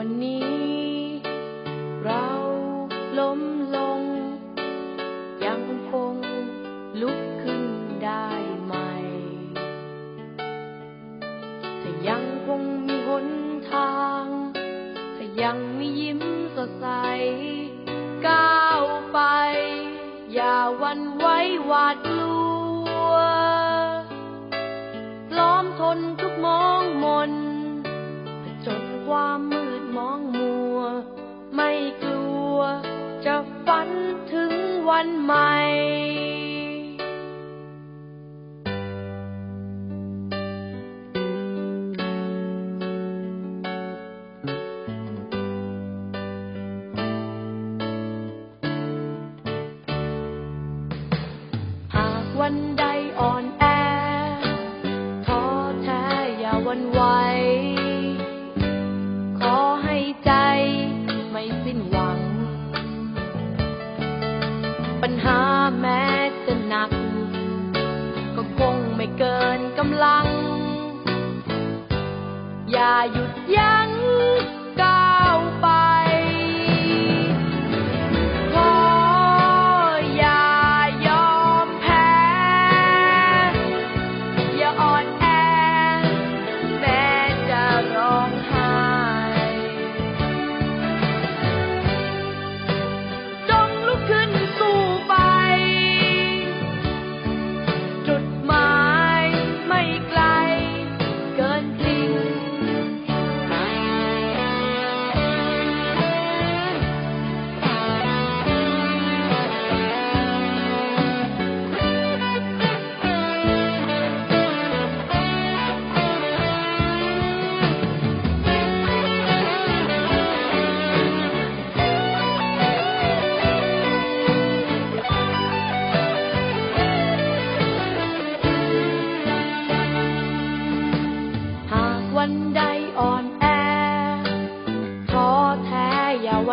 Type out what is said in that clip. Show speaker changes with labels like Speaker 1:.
Speaker 1: วันนี้ เราล้มลง ยังคงลุกขึ้นได้ใหม่แต่ยังคงมีหนทางแต่ยังมียิ้มสดใส ก้าวไป อย่าวันไว้หวาดกลัวพร้อมทนทุกมองมน ความมืดมองมัว ไม่กลัว จะฝันถึงวันใหม่หากวันใดอ่อนแอท้อ จะหนัก ก็คงไม่เกินกำลัง อย่าหยุดยั้ง